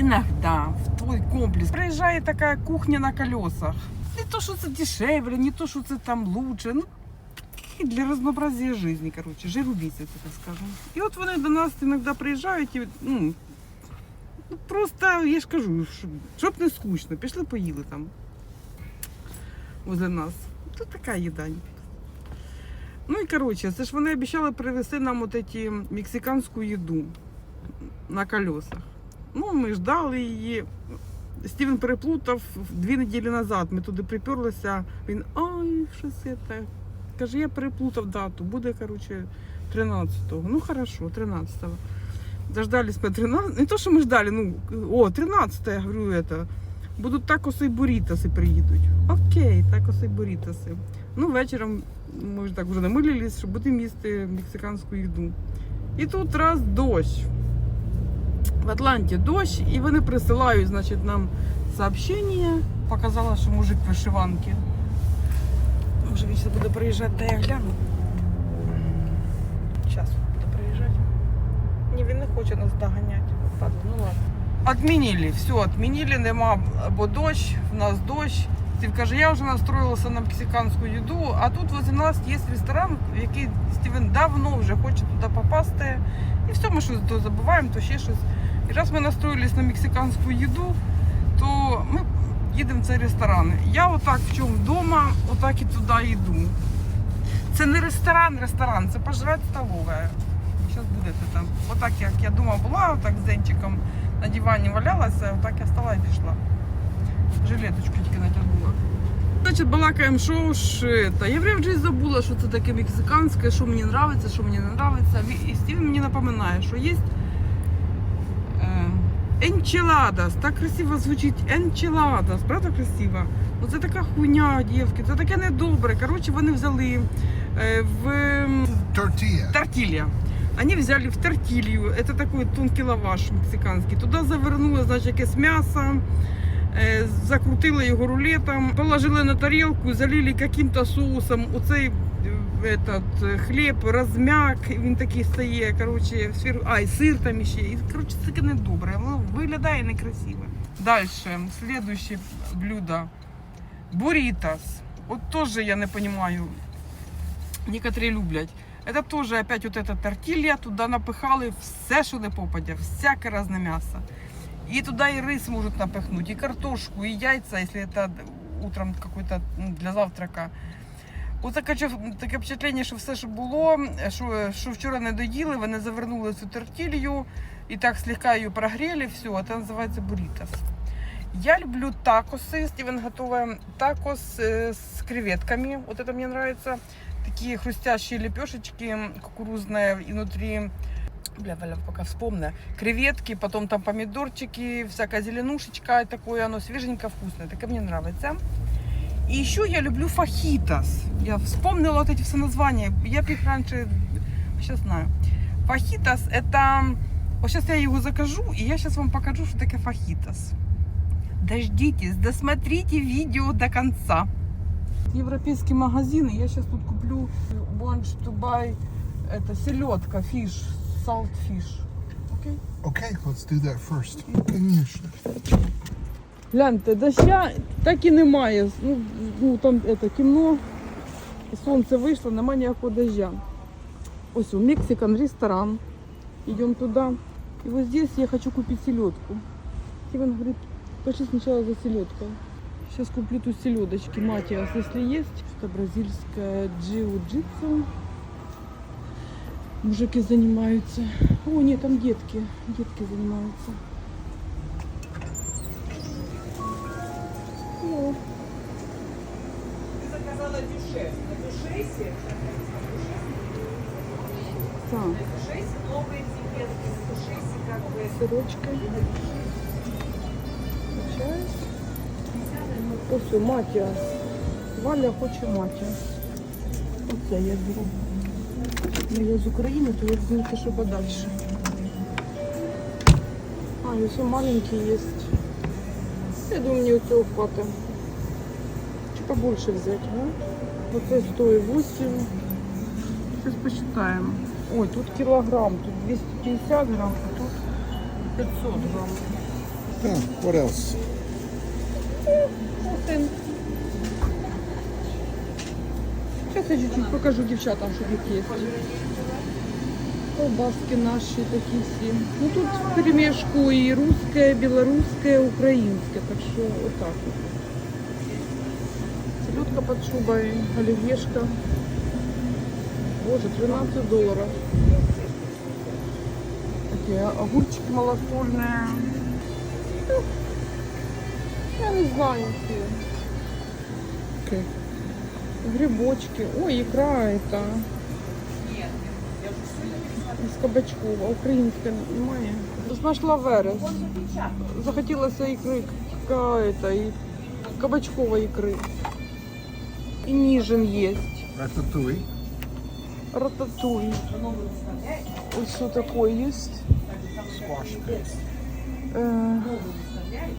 иногда в твой комплекс приезжает такая кухня на колесах. Не то, что это дешевле, не то, что это там лучше. Ну, і для разнообразия жизни, короче, жирубійці, так скажем. І от вони до нас іноді приїжджають і ну, ну, просто, я ж кажу, щоб, щоб не скучно, пішли поїли там возле нас. Тут така їда. Ну і коротше, це ж вони обіцяли привезти нам от ці мексиканську їду на колесах. Ну, ми ждали її. Стівен переплутав дві неділі назад. Ми туди приперлися. Він ой, щось це. Каже, я переплутав дату. Буде, коротше, 13-го. Ну, хорошо, 13-го. Дождались ми 13 Не то, що ми ждали, ну, о, 13 я говорю, это. Будуть такоси і бурітоси приїдуть. Окей, такоси і бурітоси. Ну, вечором ми ж так вже намилились, що будемо їсти мексиканську їду. І тут раз дощ. В Атланті дощ, і вони присилають, значить, нам сообщення. Показала, що мужик вишиванки. Може він буде приїжджати, та я гляну. Зараз буде приїжджати. Ні, він не хоче нас доганяти. Падла, ну ладно. Отмінили, все, отмінили, нема, бо дощ, в нас дощ. Стів каже, я вже настроїлася на мексиканську їду, а тут возле нас є ресторан, в який Стівен давно вже хоче туди попасти. І все, ми щось то забуваємо, то ще щось. І раз ми настроїлись на мексиканську їду, то ми їдемо в цей ресторан. Я отак в чому вдома, отак і туди йду. Це не ресторан, ресторан, це пожрать столовая. Зараз будете там. Отак, як я дома була, отак з денчиком на дивані валялася, отак я встала і пішла. Жилеточку тільки натягнула. Значить, балакаємо, що это. Я вже забула, що це таке мексиканське, що мені подобається, що мені не подобається. І Стівен мені напоминає, що є Енчеладас. Так красиво звучить енчеладас, правда красиво? Ну це така хуйня, дівки, це таке недобре. Коротше, вони взяли е, в м, Tortilla. тортилья. Они взяли в тортилью, это такой тонкий лаваш мексиканський. Туди завернули, значить, якесь м'ясо, е, закрутили його рулетом, положили на тарілку, залили яким-то соусом. Оцей этот, е, хліб розм'як, і він такий стає, короче, в сферу, а, і сир там ще. І, короче, це таке недобре, воно виглядає некрасиво. Далі, следующее блюдо. Буритос. От теж я не розумію. Некоторые люблять. Это тоже опять вот эта тортилья, туда напихали все, що не попадя, всяке разне м'ясо. І туди і рис можуть напихнути, і картошку, і яйця, якщо це утром какой-то ну, для завтрака. Оце таке, таке впечатлення, що все, що було, що, що вчора не доїли, вони завернули цю тортилью і так слегка її прогріли, все, це називається бурітос. Я люблю такосы, Стивен готовая такос э, с креветками, вот это мне нравится такие хрустящие лепешечки кукурузные и внутри бля, бля, пока вспомню, креветки, потом там помидорчики, всякая зеленушечка, и такое оно свеженько вкусное, так мне нравится. И еще я люблю фахитос. Я вспомнила вот эти все названия, я их раньше, сейчас знаю. Фахитос это, вот сейчас я его закажу, и я сейчас вам покажу, что такое фахитос. Дождитесь, досмотрите видео до конца. Европейский магазин, и я сейчас тут куплю want to buy это селедка, фиш, salt fish. Окей? Okay, let's do that first. Конечно. Гляньте, доща так і немає. Ну, ну там это, темно, сонце вийшло, немає ніякого дождя. Ось у Мексикан ресторан. Идем туда. И вот здесь я хочу купить селедку. Стивен говорит, пошли сначала за селедкой. Сейчас куплю тут селедочки, матиас, если есть. Это бразильская джиу-джитсу. Мужики занимаются. О, нет, там детки. Детки занимаются. Ты заказала дюшес. На дюшесе, так, на дюшесе новые этикетки. На дюшесе как бы сырочкой. Получаюсь. Ось у матіас. Валя хоче матіас. Оце я беру. Ну, я з України, то я знаю, що подальше. А, і все маленький є. Я думаю, мені цього хватить. Побольше взяти, да? Оце стоїть 8. Сейчас посчитаем. Ой, тут килограмм, тут 250 грамм, а тут 500 грамм. Oh, what else? Один. Сейчас я чуть-чуть покажу дівчатам, що тут є. Колбаски наші такі всі. Ну тут в перемешку і русське, білоруське, українське. Так що отак. от. Селедка под шубой, оливьешка. Боже, 13 долларов. Такие огурчики малосольные. Ну, Я не знаю, какие. Окей. Грибочки. Ой, икра это. З кабачков, а українська немає. Знайшла верес. Захотілося ікри ка- это, і кабачкової ікри. І ніжин є. Ratatouille. Рататуй. Ось що таке є. Squash paste. Е,